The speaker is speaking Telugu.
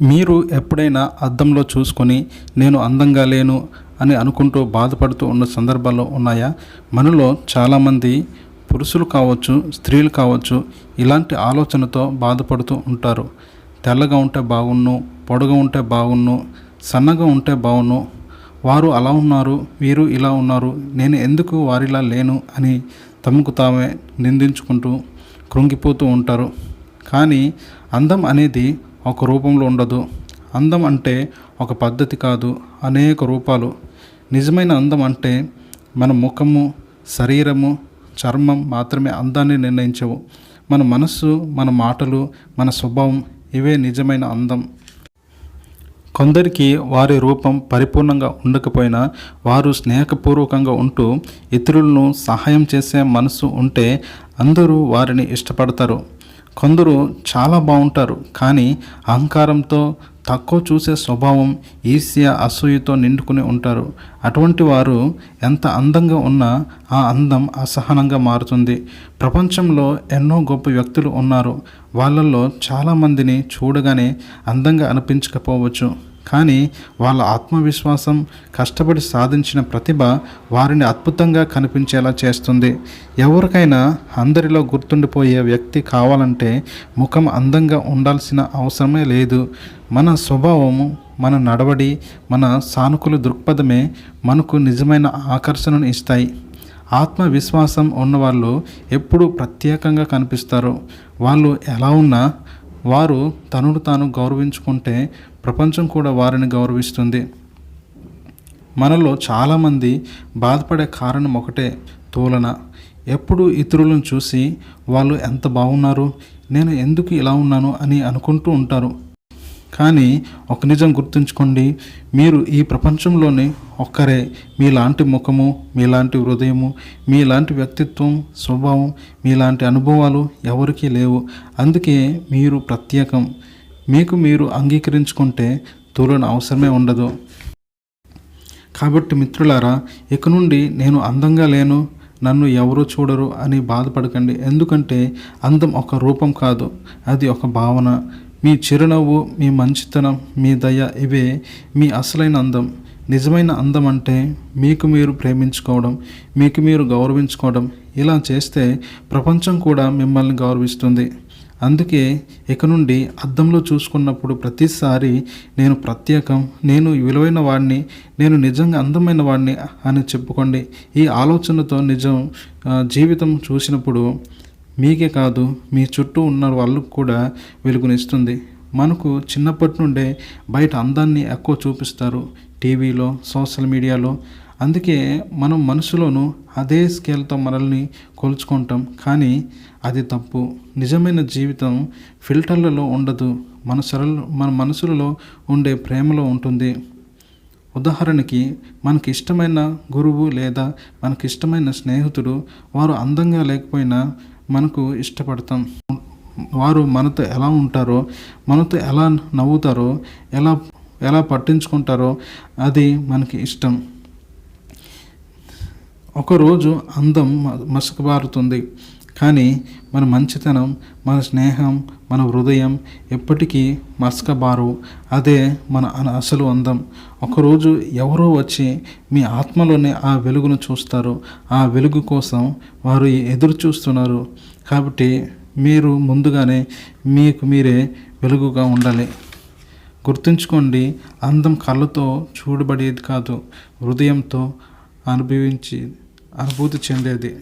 మీరు ఎప్పుడైనా అద్దంలో చూసుకొని నేను అందంగా లేను అని అనుకుంటూ బాధపడుతూ ఉన్న సందర్భాలు ఉన్నాయా? మనలో చాలామంది పురుషులు కావచ్చు స్త్రీలు కావచ్చు ఇలాంటి ఆలోచనతో బాధపడుతూ ఉంటారు. తెల్లగా ఉంటే బాగున్ను పొడగా ఉంటే బాగున్ను సన్నగా ఉంటే బాగున్ను. వారు అలా ఉన్నారు వీరు ఇలా ఉన్నారు నేను ఎందుకు వారిలా లేను అని తమకు తామే నిందించుకుంటూ కృంగిపోతూ ఉంటారు. కానీ అందం అనేది ఒక రూపంలో ఉండదు. అందం అంటే ఒక పద్ధతి కాదు అనేక రూపాలు. నిజమైన అందం అంటే మన ముఖము శరీరము చర్మం మాత్రమే అందాన్ని నిర్ణయించవు. మన మనస్సు మన మాటలు మన స్వభావం ఇవే నిజమైన అందం. కొందరికి వారి రూపం పరిపూర్ణంగా ఉండకపోయినా వారు స్నేహపూర్వకంగా ఉంటూ ఇతరులను సహాయం చేసే మనసు ఉంటే అందరూ వారిని ఇష్టపడతారు. కొందరు చాలా బాగుంటారు కానీ అహంకారంతో తక్కువ చూసే స్వభావం ఈర్ష్య అసూయతో నిండుకుని ఉంటారు. అటువంటి వారు ఎంత అందంగా ఉన్నా ఆ అందం అసహనంగా మారుతుంది. ప్రపంచంలో ఎన్నో గొప్ప వ్యక్తులు ఉన్నారు. వాళ్ళల్లో చాలామందిని చూడగానే అందంగా అనిపించకపోవచ్చు. కానీ వాళ్ళ ఆత్మవిశ్వాసం కష్టపడి సాధించిన ప్రతిభ వారిని అద్భుతంగా కనిపించేలా చేస్తుంది. ఎవరికైనా అందరిలో గుర్తుండిపోయే వ్యక్తి కావాలంటే ముఖం అందంగా ఉండాల్సిన అవసరమే లేదు. మన స్వభావము మన నడవడి మన సానుకూల దృక్పథమే మనకు నిజమైన ఆకర్షణను ఇస్తాయి. ఆత్మవిశ్వాసం ఉన్నవాళ్ళు ఎప్పుడూ ప్రత్యేకంగా కనిపిస్తారు. వాళ్ళు ఎలా ఉన్నా వారు తనను తాను గౌరవించుకుంటే ప్రపంచం కూడా వారిని గౌరవిస్తుంది. మనలో చాలామంది బాధపడే కారణం ఒకటే తోలన. ఎప్పుడు ఇతరులను చూసి వాళ్ళు ఎంత బాగున్నారు? నేను ఎందుకు ఇలా ఉన్నాను? అని అనుకుంటూ ఉంటారు. కానీ ఒక నిజం గుర్తుంచుకోండి. మీరు ఈ ప్రపంచంలోని ఒక్కరే. మీలాంటి ముఖము మీలాంటి హృదయము మీలాంటి వ్యక్తిత్వం స్వభావం మీలాంటి అనుభవాలు ఎవరికీ లేవు. అందుకే మీరు ప్రత్యేకం. మీకు మీరు అంగీకరించుకుంటే తులన అవసరమే ఉండదు. కాబట్టి మిత్రులారా ఇక నుండి నేను అందంగా లేను నన్ను ఎవరు చూడరు అని బాధపడకండి. ఎందుకంటే అందం ఒక రూపం కాదు అది ఒక భావన. మీ చిరునవ్వు మీ మంచితనం మీ దయ ఇవే మీ అసలైన అందం. నిజమైన అందం అంటే మీకు మీరు ప్రేమించుకోవడం మీకు మీరు గౌరవించుకోవడం. ఇలా చేస్తే ప్రపంచం కూడా మిమ్మల్ని గౌరవిస్తుంది. అందుకే ఇక నుండి అద్దంలో చూసుకున్నప్పుడు ప్రతిసారి నేను ప్రత్యేకం నేను విలువైన వాడిని నేను నిజంగా అందమైన వాడిని అని చెప్పుకోండి. ఈ ఆలోచనతో నిజం జీవితం చూసినప్పుడు మీకే కాదు మీ చుట్టూ ఉన్న వాళ్ళకు కూడా వెలుగునిస్తుంది. మనకు చిన్నప్పటి నుండే బయట అందాన్ని ఎక్కువ చూపిస్తారు. టీవీలో సోషల్ మీడియాలో అందుకే మనం మనసులోనూ అదే స్కేల్తో మనల్ని కొలుచుకుంటాం. కానీ అది తప్పు. నిజమైన జీవితం ఫిల్టర్లలో ఉండదు. మన సరళ మన మనసులలో ఉండే ప్రేమలో ఉంటుంది. ఉదాహరణకి మనకి ఇష్టమైన గురువు లేదా మనకి ఇష్టమైన స్నేహితుడు వారు అందంగా లేకపోయినా మనకు ఇష్టపడతాం. వారు మనతో ఎలా ఉంటారో మనతో ఎలా నవ్వుతారో ఎలా ఎలా పట్టించుకుంటారో అది మనకి ఇష్టం. ఒకరోజు అందం మ- మసకబారుతుంది. కానీ మన మంచితనం మన స్నేహం మన హృదయం ఎప్పటికీ మసకబారు. అదే మన అన- అసలు అందం. ఒకరోజు ఎవరో వచ్చి మీ ఆత్మలోనే ఆ వెలుగును చూస్తారు. ఆ వెలుగు కోసం వారు ఎదురు చూస్తున్నారు. కాబట్టి మీరు ముందుగానే మీకు మీరే వెలుగుగా ఉండాలి. గుర్తుంచుకోండి అందం కళ్ళతో చూడబడేది కాదు హృదయంతో అనుభవించి అనుభూతి చెందేది.